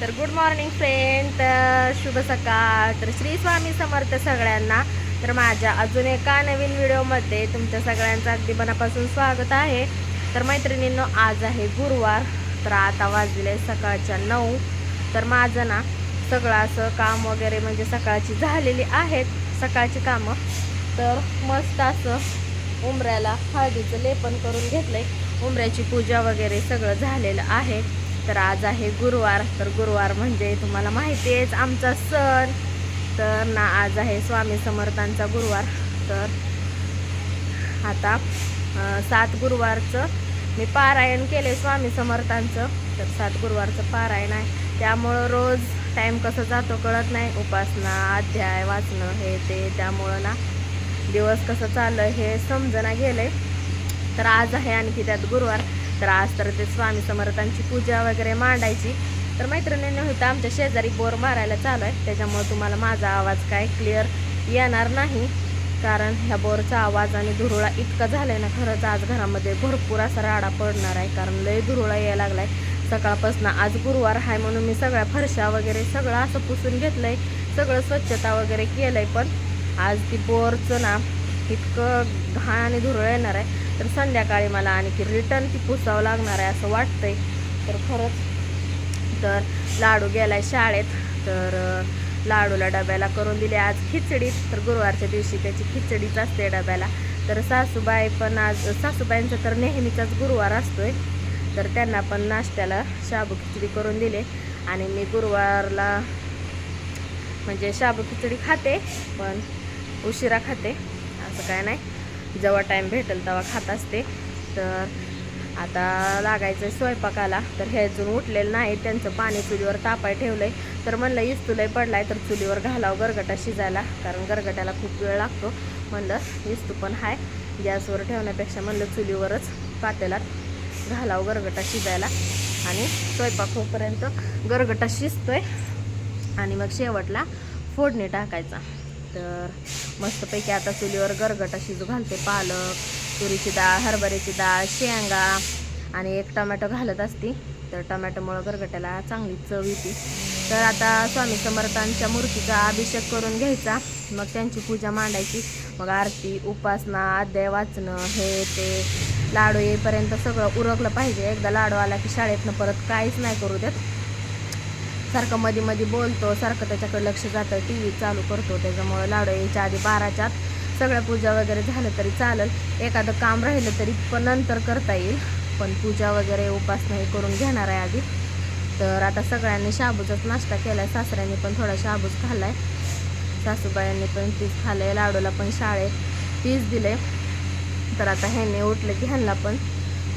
तर good morning friend तर शुभ सकाळ. तर श्री स्वामी समर्थ सगळ्यांना. तर माझ्या अजून एका नवीन व्हिडिओमध्ये तुमच्या सगळ्यांचं अगदी मनापासून स्वागत आहे. तर मैत्रिणींनो आज आहे गुरुवार तर आता वाजले सकाळच्या नऊ. तर माझं ना सगळं असं काम वगैरे म्हणजे सकाळची झालेली आहेत सकाळची कामं. तर मस्त असं उंबऱ्याला हळदीचं लेपन करून घेतलंय. उंबऱ्याची पूजा वगैरे सगळं झालेलं आहे. तर आज आहे गुरुवार तर गुरुवार म्हणजे तुम्हाला माहिती आहेच आमचा सण. तर ना आज आहे स्वामी समर्थांचा गुरुवार. तर आता सात गुरुवारचं मी पारायण केले स्वामी समर्थांचं. तर सात गुरुवारचं पारायण आहे. त्यामुळं रोज टाईम कसं जातो कळत नाही. उपासना अध्याय वाचणं हे ते. त्यामुळं ना दिवस कसं चाललं हे समजणं गेलं तर आज आहे आणखी त्यात गुरुवार. तर आज तर ते स्वामी समर्थांची पूजा वगैरे मांडायची. तर मैत्रिणींनी होतं आमच्या शेजारी बोर मारायला चालू आहे त्याच्यामुळे तुम्हाला माझा आवाज काय क्लिअर येणार नाही. कारण ह्या बोरचा आवाज आणि धुरुळा इतका आहे ना खरंच आज घरामध्ये भरपूर असा राडा पडणार आहे. कारण लय धुरुळा यायला लागला आहे सकाळपासून आज गुरुवार आहे म्हणून मी सगळ्या फरशा वगैरे सगळं असं पुसून घेतलं आहे सगळं स्वच्छता वगैरे केलं आहे पण आज ती बोरचं ना इतकं घाण आणि धुरळ येणार आहे. तर संध्याकाळी मला आणखी रिटर्न ती पुसावं लागणार आहे असं वाटतंय. तर खरंच तर लाडू गेलाय शाळेत. तर लाडूला डब्याला करून दिली आज खिचडी. तर गुरुवारच्या दिवशी त्याची खिचडीच असते डब्याला. तर सासूबाई पण आज सासूबाईंचा तर नेहमीचाच गुरुवार असतोय. तर त्यांना पण नाश्त्याला शाबू खिचडी करून दिले. आणि मी गुरुवारला म्हणजे शाबू खिचडी खाते पण उशिरा खाते. असं काय नाही. जेव्हा टाईम भेटेल तेव्हा खात असते. तर आता लागायचं आहे स्वयंपाकाला. तर हे अजून उठलेलं नाही. त्यांचं पाणी चुलीवर तापाय ठेवलंय. तर म्हणलं इस्तुलय पडलाय तर चुलीवर घालावं गरगटा शिजायला. कारण गरगट्याला खूप वेळ लागतो. म्हणलं इस्तू पण हाय. गॅसवर ठेवण्यापेक्षा म्हणलं चुलीवरच पातेलात घालावं गरगटा शिजायला. आणि स्वयंपाक होईपर्यंत गरगटा शिजतोय. आणि मग शेवटला फोडणी टाकायचा. तर मस्तपैकी आता चुलीवर गरगटा शिजू घालते पालक तुरीची डाळ हरभऱ्याची डाळ शेंगा आणि एक टमॅटो घालत असती तर टमॅटोमुळं गरगट्याला चांगली चव येते. तर आता स्वामी समर्थांच्या मूर्तीचा अभिषेक करून घ्यायचा. मग त्यांची पूजा मांडायची. मग आरती उपासना अध्याय वाचणं हे ते लाडू येईपर्यंत सगळं उरकलं पाहिजे. एकदा लाडू आला की शाळेतनं परत काहीच नाही करू देत. सारखं मध्ये मध्ये बोलतो सारखं त्याच्याकडे लक्ष जातं टी व्ही चालू करतो त्याच्यामुळं लाडू यायच्या आधी बाराच्या आत सगळ्या पूजा वगैरे झालं तरी चालेल. एखादं काम राहिलं तरी पण नंतर करता येईल पण पूजा वगैरे उपासना हे करून घेणार आहे आधी. तर आता सगळ्यांनी शाबूचाच नाश्ता केला आहे सासऱ्यांनी पण थोडा शाबूच खाल्ला आहे सासूबाईंनी पण तीच खाल्लं आहे लाडूला पण शाळेत तीच दिले तर आता ह्यांनी उठलं की ह्यांना पण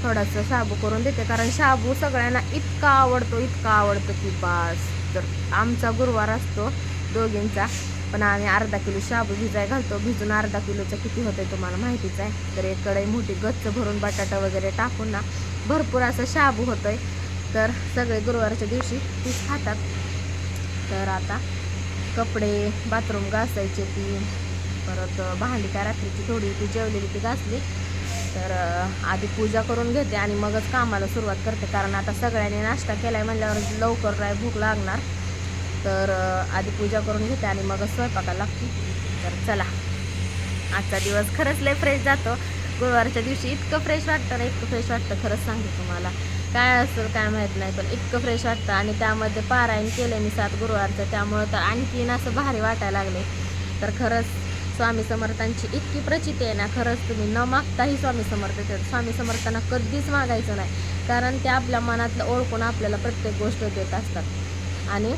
थोडासा शाबू करून देते कारण शाबू सगळ्यांना इतका आवडतो इतका आवडतो की बास. तर आमचा गुरुवार असतो दोघींचा पण आम्ही अर्धा किलो शाबू भिजाय घालतो. भिजून अर्धा किलोचं किती होतं तुम्हाला माहितीच आहे. तर एक कढई मोठी गच्च भरून बटाटा वगैरे टाकून ना भरपूर असं शाबू होतोय. तर सगळे गुरुवारच्या दिवशी तीच खातात. तर आता कपडे बाथरूम घासायचे ती परत भांडी काय रात्रीची थोडी ती जेवलेली ती घासली. तर आधी पूजा करून घेते आणि मगच कामाला सुरुवात करते. कारण आता सगळ्यांनी नाश्ता केला आहे म्हणल्यावर लवकर राय भूक लागणार. तर आधी पूजा करून घेते आणि मगच स्वयंपाकाला लागते. तर चला. आजचा दिवस खरंच लय फ्रेश जातो. गुरुवारच्या दिवशी इतकं फ्रेश वाटतं ना इतकं फ्रेश वाटतं खरंच सांगते तुम्हाला. काय असतं काय माहीत नाही पण इतकं फ्रेश वाटतं आणि त्यामध्ये पारायण केलं मी सात गुरुवारचं. त्यामुळं तर आणखीन असं भारी वाटायला लागले तर खरंच स्वामी समर्थांची इतकी प्रचिती आहे ना खरंच तुम्ही न मागताही स्वामी समर्थ स्वामी समर्थांना कधीच मागायचं नाही. कारण ते आपल्या मनातलं ओळखून आपल्याला प्रत्येक गोष्ट देत असतात. आणि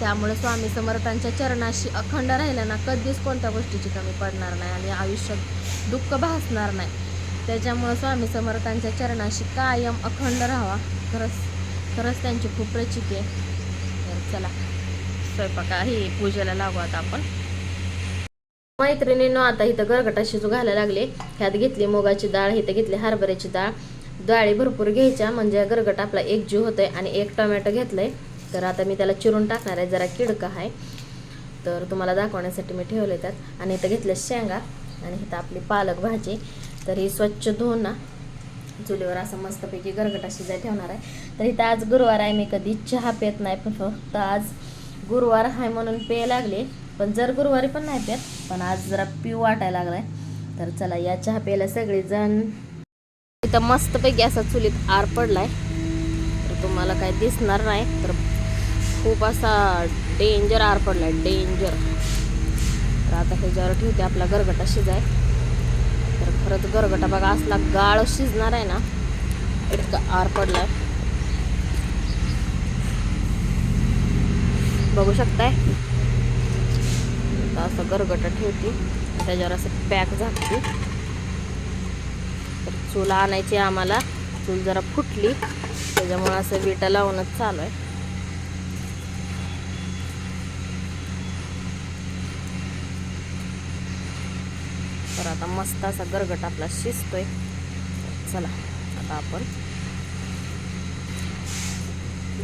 त्यामुळे स्वामी समर्थांच्या चरणाशी अखंड राहिलं ना कधीच कोणत्या गोष्टीची कमी पडणार नाही आणि आयुष्यात दुःख भासणार नाही. त्याच्यामुळं स्वामी समर्थांच्या चरणाशी कायम अखंड राहावा. खरंच खरंच त्यांची खूप प्रचिती आहे. तर चला स्वयंपाका ही पूजेला लागू आता आपण. मैत्रिणीनं आता इथं गरगटा शिजू घालायला लागले. ह्यात घेतली मुगाची डाळ इथं घेतली हरभऱ्याची डाळ. डाळी भरपूर घ्यायच्या म्हणजे गरगट आपला एक जीव होतोय आणि एक टोमॅटो घेतलंय. तर आता मी त्याला चिरून टाकणार आहे जरा किडका आहे. तर तुम्हाला दाखवण्यासाठी मी ठेवले त्यात. आणि इथं घेतलं शेंगा आणि इथं आपली पालक भाजी. तर ही स्वच्छ धुवून ना चुलीवर असं मस्तपैकी गरगटा शिजाय ठेवणार आहे. तर इथं आज गुरुवार आहे मी कधी चहा पेत नाही पण फक्त आज गुरुवार आहे म्हणून पेय लागले. पण जर गुरुवारी पण नाही पेत पण आज जरा पिऊ वाटायला लागलाय. तर चला या चहा प्यायला सगळेजण. इथं मस्तपैकी असा चुलीत आर पडलाय. तर तुम्हाला काय दिसणार नाही तर खूप असा डेंजर आर पडलाय डेंजर. तर आता ह्याच्यावर ठेवते आपला गरगटा शिजाय. तर खरंच गरगटा बघा असला गाळ शिजणार आहे ना इतका आर पडलाय. बघू शकताय? आता असं गरगटा ठेवते. त्याच्यावर असं पॅक झाकते. तर चूल आणायची आम्हाला. चूल जरा फुटली. त्याच्यामुळे असं विटा लावूनच चालू आहे. तर आता मस्त असा गरगट आपला शिजतोय. चला आता आपण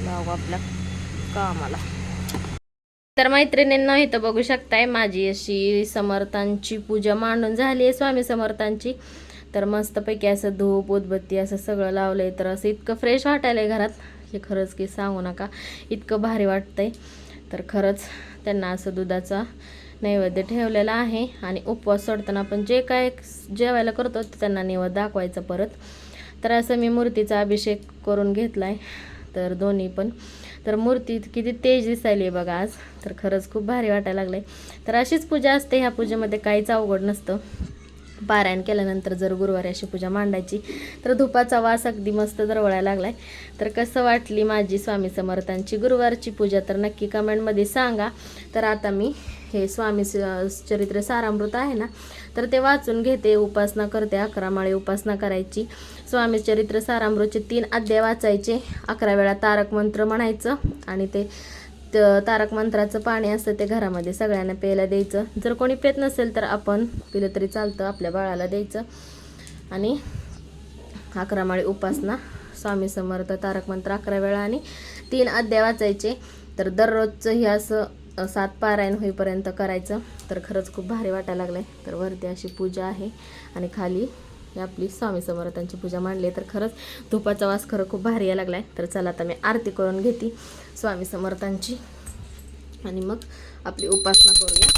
लावू आपल्या कामाला. तर मैत्रिणींना इथं बघू शकताय माझी अशी समर्थांची पूजा मांडून झाली आहे स्वामी समर्थांची. तर मस्तपैकी असं धूप उदबत्ती असं सगळं लावलंय तर असं इतकं फ्रेश वाटायलंय घरात. हे खरंच की सांगू नका इतकं भारी वाटतंय. तर खरंच त्यांना असं दुधाचा नैवेद्य ठेवलेला आहे आणि उपवास सोडताना आपण जे काय जेवायला करतो ते त्यांना नैवेद्य दाखवायचं परत. तर असं मी मूर्तीचा अभिषेक करून घेतलाय. तर दोन्ही पण तर मूर्ती किती तेज दिसायली आहे बघा आज. तर खरंच खूप भारी वाटायला लागलंय. तर अशीच पूजा असते. ह्या पूजेमध्ये काहीच अवघड नसतं. पारायण केल्यानंतर जर गुरुवारी अशी पूजा मांडायची तर धुपाचा वास अगदी मस्त दरवळायला लागलाय. तर कसं वाटली माझी स्वामी समर्थांची गुरुवारची पूजा? तर नक्की कमेंटमध्ये सांगा. तर आता मी हे स्वामी चरित्र सारामृत आहे ना तर ते वाचून घेते उपासना करते अकरा माळी उपासना करायची. स्वामी चरित्र सारामृतचे तीन अध्याय वाचायचे. अकरा वेळा तारक मंत्र म्हणायचं आणि ते तारक मंत्राचं पाणी असतं ते घरामध्ये सगळ्यांना प्यायला द्यायचं. जर कोणी पेत नसेल तर आपण पिलं तरी चालतं आपल्या बाळाला द्यायचं. आणि अकरा माळी उपासना स्वामी समर्थ तारक मंत्र अकरा वेळा आणि तीन अध्याय वाचायचे. तर दररोजचं हे असं सात पारायण होईपर्यंत करायचं. तर खरंच खूप भारी वाटायला लागलं आहे तर वरती अशी पूजा आहे आणि खाली आपली स्वामी समर्थांची पूजा मांडली आहे. तर खरंच धुपाचा वास खरं खूप भारी यायला लागला आहे तर चला आता मी आरती करून घेते स्वामी समर्थांची. आणि मग आपली उपासना करूया.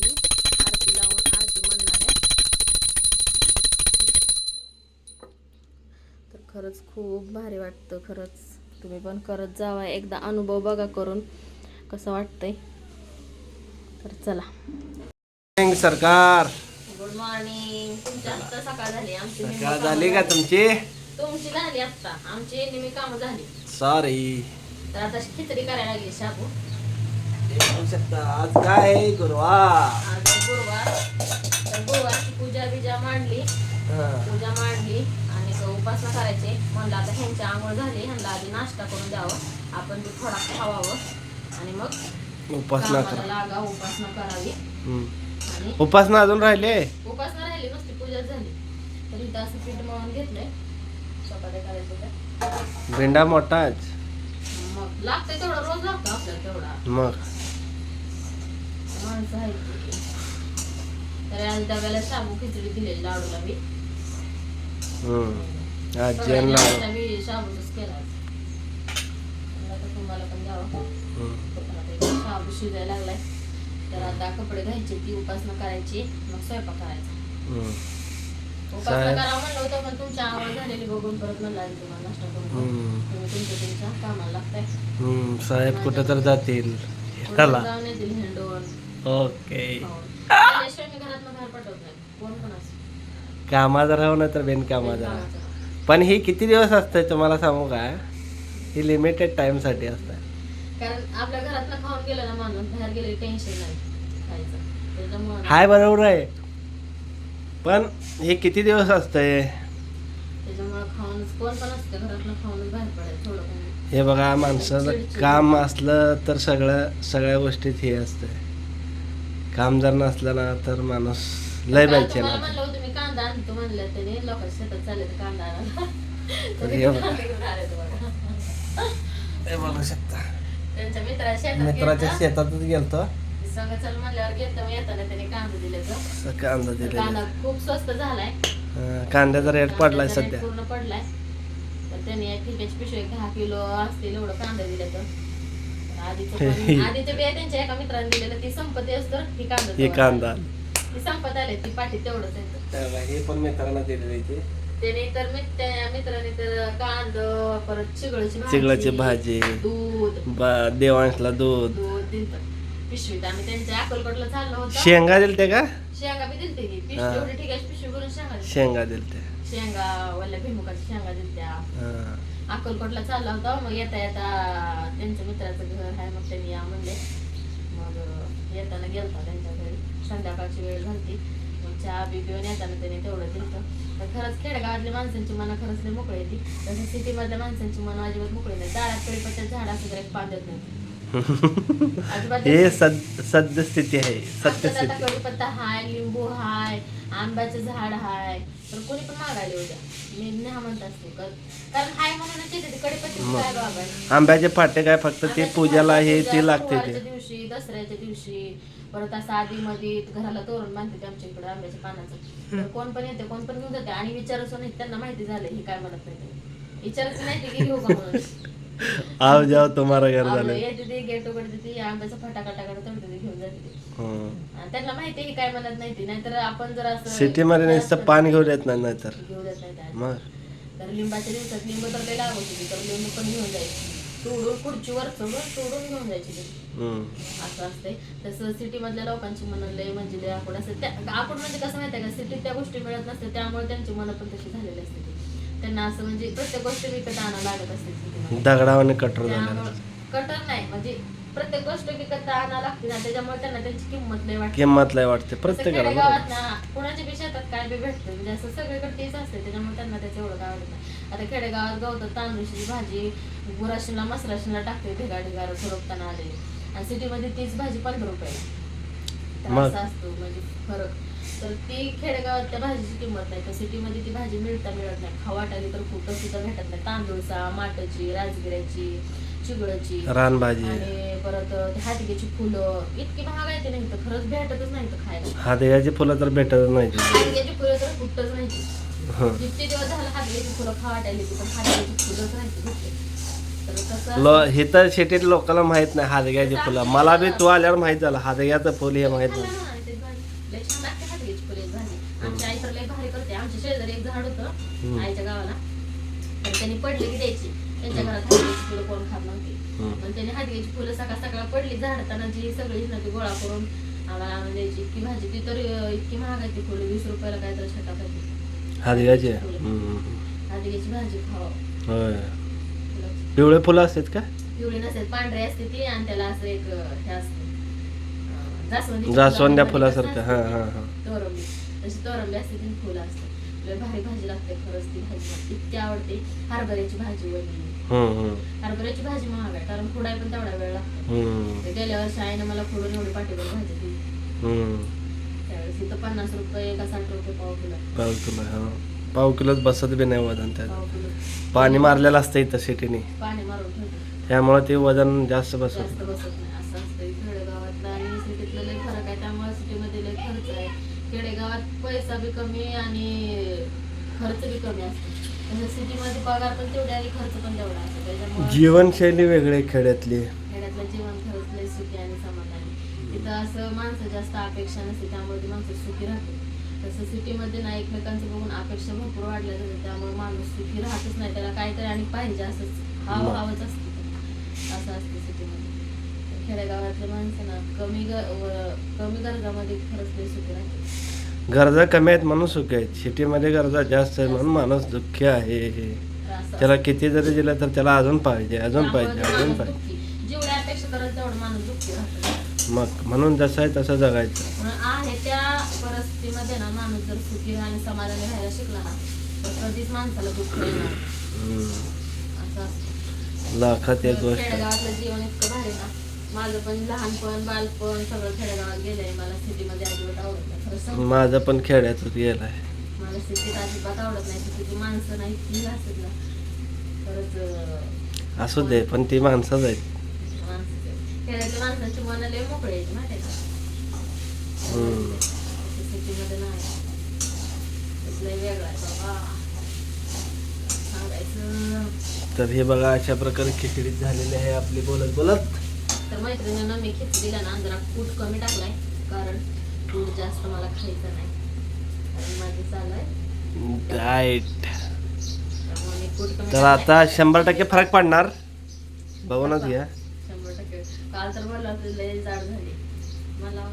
मी आरती लावून आरती म्हणणार आहे. तर खरंच खूप भारी वाटतं. खरंच तुम्ही पण करत जावा. एकदा अनुभव बघा करून. कसं वाटतंय? तर चला. सरकार. गुड मॉर्निंग आत्ता सकाळ झाली आमची. सकाळ झाली का तुमची? तुमची झाली आत्ता. आमची निमी कामं झाली. सॉरी तर आता खिचडी करायला लागली शाबू. शकता. आज काय? गुरुवार. आज गुरुवार. तर गुरुवारची पूजा बिजा मांडली. पूजा मांडली आणि तो उपासना करायचे. म्हणलं आता ह्यांची आंघोळ झाली. ह्यांना आधी नाश्ता करून द्यावं आपण थोडा खावावं. आणि मग उपासना लागा उपासना करावी. उपासना अजून राहिले? उपासना राहिली नुसती पूजा झाली. तर इथं असं पीठ मळून घेतलंय. चपात्या करायचं भेंडा मोठाच मग लागतंय तेवढं रोज लागतं आपल्याला तेवढा. मग? माणसं आहेत. तर आज डब्याला शाबू खिचडी दिलेली लाडूला मी हम्म. आज शाबूचाच केला तुम्हाला पण द्यावं शिजायला लागलाय तर आता कपडे घ्यायचे ती उपासना करायची मग स्वयंपाक करायचा उपासना साहेब. करावं म्हणलं होतं पण तुमच्या आवड झालेली बघून परत तुम्हाला नाश्ता करून तुम्ही तुमच्या तुमच्या कामाला लागताय साहेब कुठं तर जातील. चला. जाऊन येतील ओके घरात बाहेर नाही कोण पण राहू. ना तर बिनकामाचं पण हे किती दिवस असतंय तुम्हाला सांगू का? ही लिमिटेड टाइमसाठी असतं कारण आपल्या घरात खाऊन गेलं ना माणूस बाहेर गेले टेन्शन नाही खायचं. त्याच्यामुळे हाय बरोबर आहे. पण हे किती दिवस असतंय? त्याच्यामुळे खाऊन कोण पण असतं घरातलं खाऊनच बाहेर पडायचं थोडं. हे बघा माणसाचं काम असलं तर सगळं सगळ्या गोष्टीत हे असतंय. काम जर नसलं ना तर माणूस लय काल पाहिजे तुम्हाला ना म्हणलं होतं मी कांदा आणतो म्हणलं त्याने लोकांच्या शेतात चालले कांदा तर हे बघा. कांदे घेऊन आले होते बघा. बघू शकता. त्यांच्या मित्राच्या शेतात मित्राच्या. शेतातच गेलतो. संग चल म्हणल्यावर मग येताना त्याने कांदा दिले कांदा दिलेला. खूप स्वस्त झालाय. कांद्याचा रेट पडलाय कांद्याचा सध्या. पूर्ण पडलाय. तर त्यांनी एक पिशवी एक दहा किलो असतील एवढं कांदा दिले तर. आधीचं पण- आधीचं बिया त्यांच्या एका मित्राने दिलेलं ती संपत्ती असतं ही कांदा हे तेवढा. कांदा. ती संपत आले ती पाठी तेवढंच आहे. हे पण मित्रांना दिलेले ते. त्याने तर मी त्या मित्राने तर कांद परत चिगळची चिगळाची भाजी दूध. बा- देवांशला दूध. दूध पिशवीत आम्ही त्यांच्या अकोलकोटला चाललो होतो. शेंगा दिलते का? शेंगा बी दिलते की. पिशवी. एवढी ठिकाणी पिशवी भरून शेंगा. शेंगा दिलते. शेंगा भिमुखाच्या शेंगा दिलत्या. हा. अक्कलकोटला चालला होता. मग येता येता त्यांच्या मित्राचं घर आहे मग त्यांनी या म्हणले. मग अं, येताना गेलता त्यांच्या घरी. संध्याकाळची वेळ झाली मग चहा बी पिऊन येताना त्यांनी तेवढं दिलं तर खरंच खेडेगावातल्या माणसांची मनं खरंच लई मोकळी येते तसं सिटीमधल्या माणसांची मनं अजिबात मोकळी नाही. दारात कडीपत्त्याचं झाड असं तर बांधत नाही अजिबात हे सद सद्यस्थिती आहे. आमच्यात आता सत्यस्थिती कडीपत्ता हाय लिंबू हाय आंब्याचं झाड हाय. तर कोणी पण मागायला उद्या मी नाही म्हणत असते कर- कारण हाय म्हणूनच येते ते कडीपत्त्याची मग. काय बाबा? आहे. आंब्याचे फाटे काय फक्त ते पूजाला हे ते लागते ते. दिवशी दसऱ्याच्या दिवशी परत असं आधी मध्ये घराला तोरण बांधते आमच्या इकडे आंब्याच्या पानाचं. तर कोण पण येते कोण पण घेऊन जाते. आणि विचारच नाही त्यांना माहिती झालं हे काय म्हणत नाही. विचारच नाही की घेऊ का म्हणून. आव जाव तुम्हाला घर झालं येते ते गेट उघडते ती आंब्याचा फटाका टाकायला तोडते ते घेऊन जाते त्यांना माहिती आहे की काय म्हणत नाही ती. नाहीतर आपण जर असं सिटीमध्ये नुसतं पाणी घेऊन येत नाही नाहीतर. घेऊन जात नाही. मग. तर लिंबाच्या दिवसात लिंब तर लागत होती तर लिंबू पण घेऊन जायची. तोडून खुर्चीवर तोडून घेऊन जायची ती. असं असतंय. तसं सिटी मधल्या लोकांची मन लय म्हणजे लय आकुड असते आकुड म्हणजे कसं माहितीये का सिटीत त्या गोष्टी मिळत नसते त्यामुळे त्यांची मन पण तशी झालेली असते. त्यांना असं म्हणजे प्रत्येक गोष्ट विकत आणावं लागत असते. दगडावाने त्यामुळं कटर नाही म्हणजे प्रत्येक गोष्ट विकत आणावं लागते ना त्याच्यामुळे त्यांना त्यांची किंमत लय वाटते. किंमत लय वाटते प्रत्येकाला बरोबर. ना कुणाच्या बी शेतात काय बी भेटतं म्हणजे असं सगळीकडे तेच असते त्याच्यामुळे त्यांना त्याचं एवढं काय आवडत नाही. आता खेडेगावात गवतात तांदूळची भाजी गुराशीला मसराशीला टाकते ढिगा ढिगार झोपताना आले. आणि सिटीमध्ये तीच भाजी पंधरा रुपये मग? असं असतो म्हणजे फरक. तर ती खेडेगावात त्या भाजीची किंमत नाही तर सिटीमध्ये ती भाजी मिळता मिळत नाही. खवाटाली तर कुठं सुद्धा भेटत नाही. तांदूळचा माटाची राजगिऱ्याची चिगळची रानभाजी. आणि परत फुलं. इतकी महाग आहे ते नाही तर खरंच भेटतच नाही तर खायला. हादग्याची फुलं तर भेटत नाही फुलं तर नाही हं. जितके दिवस झालं हातग्याची फुलं खावाटायली ती पण हातग्याची फुलंच नाही कुठे तर तसं लो हे तर शेतीत लोकांना माहीत नाही हादग्याची फुलं. मला बी तू आल्यावर माहीत झालं हादग्याचं फुल हे माहीत नाही. ना, आणि ते भाजी- लय छान लागते हातग्याची फुलं भाजी आमची आई तर लय भारी करते. आमच्या शेजारी एक झाड होतं. आईच्या गावाला. तर त्यांनी पडली की द्यायची. त्यांच्या घरात त्याने हातग्याची फुलं सकाळ सकाळ पडली झाडताना जी सगळी ना ती गोळा करून आम्हाला द्यायची इतकी भाजी ती तर इतकी महाग आहे ती फुलं वीस रुपयाला काय तर छटा पाहिजे हादग्याची. हातग्याची भाजी खावा. पिवळे फुलं असतात का? पिवळी नसेल पांढरी असते ती आणि त्याला असं एक हे असते. अं, जास्वंदीची जास्वंद्या फुलं फुलासारखं. हा? हा हा. तोरंबी तशी तोरंबी असते ती फुलं असते लय भारी भाजी लागते खरंच ती भाजी इतकी आवडते. हरभऱ्याची भाजी वगैरे. हरभऱ्याची भाजी महाग आहे कारण खुडाय पण तेवढा वेळ लागतो. ते गेल्या वर्षी आईनं मला खुडून एवढी पाठीवर भाजी दिली. त्यावेळेस इथं पन्नास रुपये का साठ रुपये पाव किलो. पाव किलो हा. पाव किलोच बसत बी नाही वजन त्यात. पाणी मारलेलं असतं इथं सिटीने. पाणी मारून त्यामुळे ते वजन जास्त बसत जास्त बसत नाही. खेडेगावात पैसा बी कमी आणि खर्च बी कमी असतो. तसं सिटीमध्ये पगार पण तेवढे आणि खर्च पण तेवढा असतो. त्याच्यामुळे जीवनशैली वेगळी आहे खेड्यातली. खेड्यातलं जीवन खरंच लय सुखी आणि समाधानी तिथं असं माणसं जास्त अपेक्षा नसते त्यामुळे ती माणसं सुखी राहते तसं सिटीमध्ये ना एकमेकांचं बघून अपेक्षा भरपूर वाढल्या जातात त्यामुळे माणूस सुखी राहतच नाही. त्याला काहीतरी आणि पाहिजे असंच हाव. हावच असते. असं असते सिटीमध्ये. खेडेगावातले माणसं ना कमी ग- व- कमी गरजामध्ये खरंच लय सुखी राहते गरजा कमी आहेत म्हणून सुखी आहेत. सिटीमध्ये गरजा जास्त आहेत म्हणून माणूस दुःखी आहे. असं त्याला किती जरी दिलं तर त्याला अजून पाहिजे अजून पाहिजे अजून पाहिजे. दुःखी. जेवढी अपेक्षा करेल तेवढं माणूस दुःखी राहतो. मग म्हणून जसं आहे तसं जगायचं. म्हणून आहे त्या परिस्थितीमध्ये ना माणूस जर सुखी आणि समाधानी राहायला शिकला ना तर कधीच माणसाला दुःख येणार नाही. हम्म. असं असतं. लाखात एक गोष्ट. आहे. खेडेगावातलं जीवन इतकं भारी ना. माझं पण लहानपण बालपण सगळं खेडेगावात गेलंय. मला सिटीमध्ये अजिबात आवडत नाही. खरं सांगू. माझं पण खेड्यातच गेलाय. मला सिटीत अजिबात आवडत नाही. सिटीची माणसं नाही इतकी असतात ना. खरंच अं, असू दे पण ती माणसंच आहेत. माणसं खेड्यातल्या माणसांची मन लय मोकळे आहेत माहिती आहे का? हम्म. सिटीमध्ये नाही. लय वेगळा आहे बाबा. सांगायचं. तर हे बघा अशा प्रकारे खिचडी झालेली आहे आपली बोलत बोलत तर मैत्रिणीनं मी खिचडीला ना जरा कूट कमी टाकलाय कारण कूट जास्त मला खायचं नाही. कारण माझी चालू आहे. डाएट त्यामुळे मी कूट कमी तर टाकलंय. आता शंभर टक्के फरक पडणार. बघूनच घ्या. शंभर टक्के. काल तर म्हणलं होतं लय जाड झाली. मला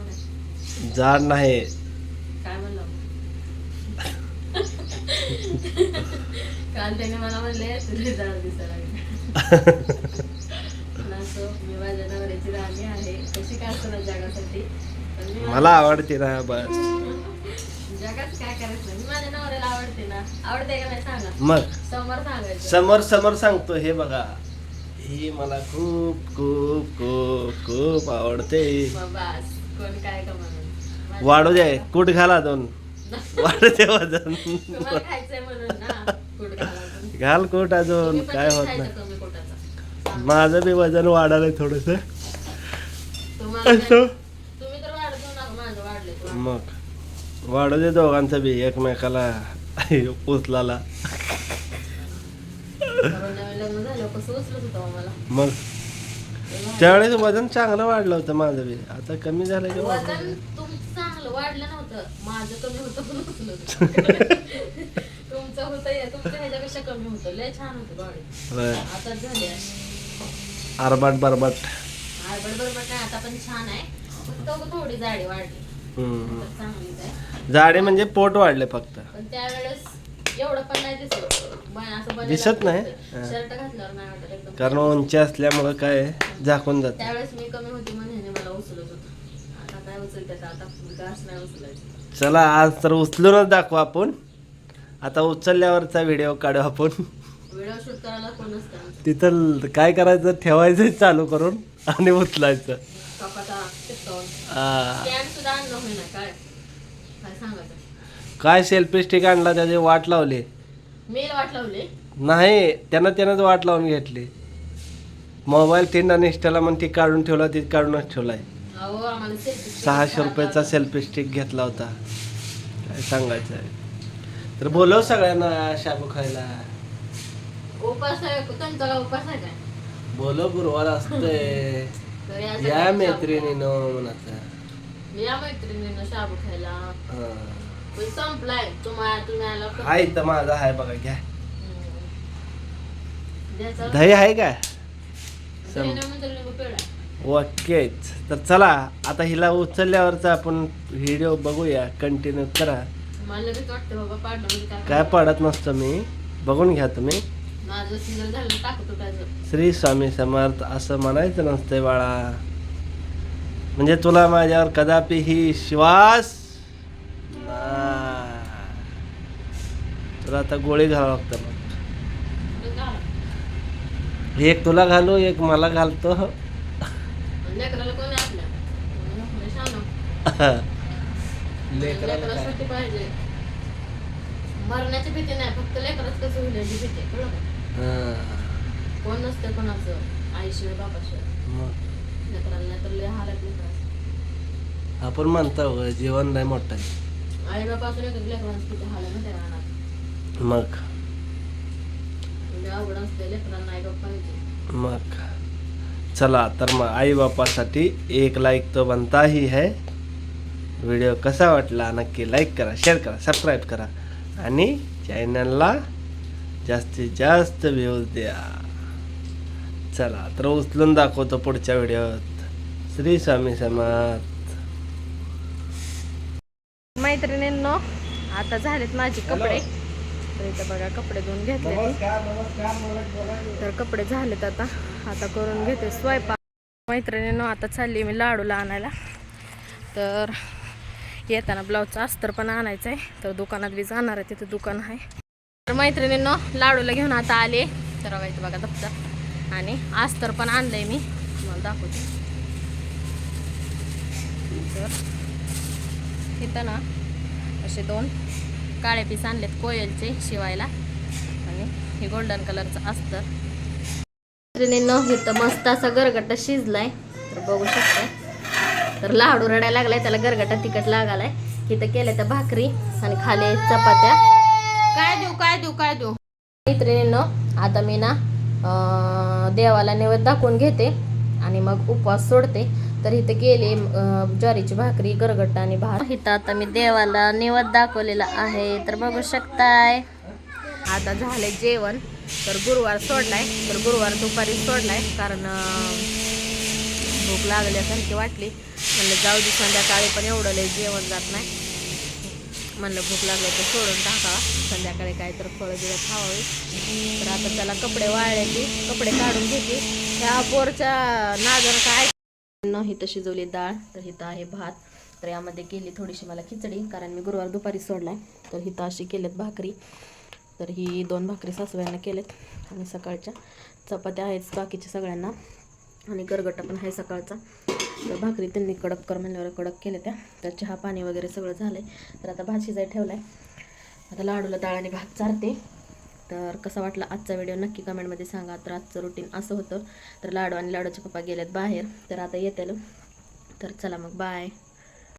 जाड नाही. काय म्हणलं? काल त्याने मला म्हणले तुझे जाड दिसायला लागले. पण असो मी माझ्या नवऱ्याची राणी आहे. कशी काय असणार जगासाठी? पण मी मला आवडते ना बस. जगात काय करायचं? नाही. मी माझ्या नवऱ्याला आवडते ना. आवडते का नाही सांगा. मग? समोर सांगायचं. समोर समोर सांगतो हे बघा. ही मला खूप खूप खूप खूप आवडते. मग बस. कोण काय का म्हणून? माझ्या वाढू दे. कूट घाला दोन. वाढू दे वजन. तुम्हाला खायचंय म्हणून ना? कुठ घाला घाल कूट अजून. तुम्ही पण काय होत नाही? माझं बी वजन वाढालंय थोडस. असं. मग. वाढू दे दोघांचं बी एकमेकाला उचलाला मग. त्यावेळेस वजन चांगलं वाढलं होतं माझं बी. आता कमी झालं की वाढलं वजन तुमचं चांगलं वाढलं नव्हतं. माझं कमी होतं. तुमचं होतं तुमच्या ह्याच्यापेक्षा कमी होतं. लय छान होतं. आता झाले आरबाट बरबाट. आरबड बरोबर नाही आता पण छान आहे. फक्त थोडी जाडी वाढली. हम्म. तर चांगलीच आहे. जाडे म्हणजे पोट वाढले फक्त. पण त्यावेळेस एवढं पण नाही दिसत. असं नाही? असं हा. शर्ट घातल्यावर नाही वाटत एकदम. कारण उंची असल्यामुळं काय झाकून जात. त्यावेळेस मी कमी होती म्हणून ह्याने मला उचलत होतं. आता काय उचलतात आता घास नाही उचलायचं. चला आज तर उचलूनच दाखवू आपण. आता उचलल्यावरचा व्हिडिओ काढू आपण. व्हिडिओ शूट करायला कोण नसतं. तिथं काय करायचं ठेवायचं चालू करून आणि उचलायचं. कपाटा चिकटवून आ, स्टँड सुद्धा आणलं होईना काय? काय सांगायचं? काय सेल्फी स्टिक आणला त्याची वाट लावली. मेल वाट लावले? नाही त्यानं त्यानंच वाट लावून घेतली. मोबाईल तीन आणि इंस्टाला मग ती काढून ठेवला ती काढूनच ठेवलाय. अहो आम्हाला selfie stick सहाशे रुपयाचा. सेल्फी स्टिक घेतला होता. काय सांगायचं आहे तर बोलव सगळ्यांना शाबू खायला. उपास आहे त्यांचा काय? उपास आहे काय बोलव गुरुवार असतंय. तर या मैत्रिणीनं म्हणत शाबू- या मैत्रिणीनं शाबू खायला. पण संपलाय. तुम्हाला तुम्ही आला का? हाय तर माझा आहे बघा घ्या. हम्म. द्यायचा? दही आहे का दही नाही म्हणतो लिंबू पिळा. ओकेच तर चला आता हिला उचलल्यावरचा आपण व्हिडिओ बघूया. कंटिन्यू करा. मला लगेच वाटतं बाबा पाडलं म्हणजे काय काय पडत नसतं मी. बघून घ्या तुम्ही. माझं सिंगल झालं टाकतो त्याचं. श्री स्वामी समर्थ असं म्हणायचं नसतंय बाळा. म्हणजे तुला माझ्यावर कदापि ही श्वास. तुला आता गोळी घालावं लागतं मग. एक तुला घालू एक मला घालतो. मरण्याची भीती नाही फक्त लेकरच कसं होईल याची भीती आहे, कळलं का? हा. कोण नसतं कोणाचं? आईशिवाय बापाशिवाय मग लेकराला नाही तर लय हालत लेकराचं आपण म्हणतो "होय, जीवन नाही मोठं आहे." आई बापा असून एक लेकरांचं किती? मग? म्हणजे अवघड असते लेकरांना आई बाप पाहिजे मग? चला तर मग आई बापासाठी एक लाईक तो बनता ही है. व्हिडिओ कसा वाटला नक्की लाईक करा शेअर करा सबस्क्राईब करा. आणि चॅनलला जास्तीत जास्त व्ह्यूज द्या. चला तर उचलून दाखवतो पुढच्या व्हिडिओत. श्री स्वामी समर्थ मैत्रिणींनो आता झालेत माझे कपडे. तर इथं बघा कपडे धुवून घेतले तर कपडे झालेत आता. आता करून घेते स्वयंपाक. मैत्रिणींनो आता चालली मी लाडूला आणायला. तर येताना ब्लाऊजचं अस्तर पण आणायचं आहे तर दुकानात बी जाणार आहे तिथं दुकान आहे. तर मैत्रिणींनो लाडूला घेऊन आता आले. तर बघा इथं बघा दप्तर आणि अस्तर पण आणलंय मी. तुम्हाला दाखवते. तर इथं ना असे दोन काळे पीस आणलेत कोयलचे शिवायला. आणि हे गोल्डन कलरचं अस्तर त्रिणीनं इथं मस्त असा गरगट्टा शिजलाय. तर बघू शकता तर लाडू रडायला लागलाय त्याला गरगटा तिखट लागालाय. इथं केल्या त्या भाकरी आणि खाली चपात्या. काय देऊ काय देऊ काय देऊ? मैत्रिणींनो आता मी ना देवाला नैवेद्य दाखवून घेते आणि मग उपवास सोडते. तर इथे गेले ज्वारीची भाकरी गरगट्टा आणि भात. इथं आता मी देवाला नैवेद्य दाखवलेला आहे. तर बघू शकताय. आता झाले जेवण. तर गुरुवार सोडलाय. तर गुरुवार दुपारी सोडलाय. कारण भूक लागल्यासारखी वाटली. म्हणजे जाऊ दे संध्याकाळी पण एवढं लय जेवण जात नाही. म्हणलं भूक लागलं तर सोडून टाकावा संध्याकाळी काय तर फळं बिळं खावावी तर आता त्याला कपडे वाळले कपडे काढून घेते ह्या पोरच्या नाजर काय नाही हिथं शिजवली डाळ तर इथं आहे भात. तर यामध्ये केली थोडीशी मला खिचडी कारण मी गुरुवार दुपारी सोडलाय. तर इथं अशी केलेत भाकरी. तर ही दोन भाकरी सासूबाईंना केलेत. आणि सकाळच्या चपात्या आहेत बाकीच्या सगळ्यांना. आणि गरगटा पण आहे सकाळचा. भाकरी त्यांनी कडक कर म्हणल्यावर कडक केल्या त्या. तर चहा पाणी वगैरे सगळं झालं आहे तर आता भात शिजाय ठेवला आहे आता लाडूला डाळ आणि भात चारते. तर कसा वाटला आजचा व्हिडिओ नक्की कमेंटमध्ये सांगा. तर आजचं रुटीन असं होतं. तर लाडू आणि लाडूचे पप्पा गेलेत बाहेर. तर आता येतेल तर चला मग बाय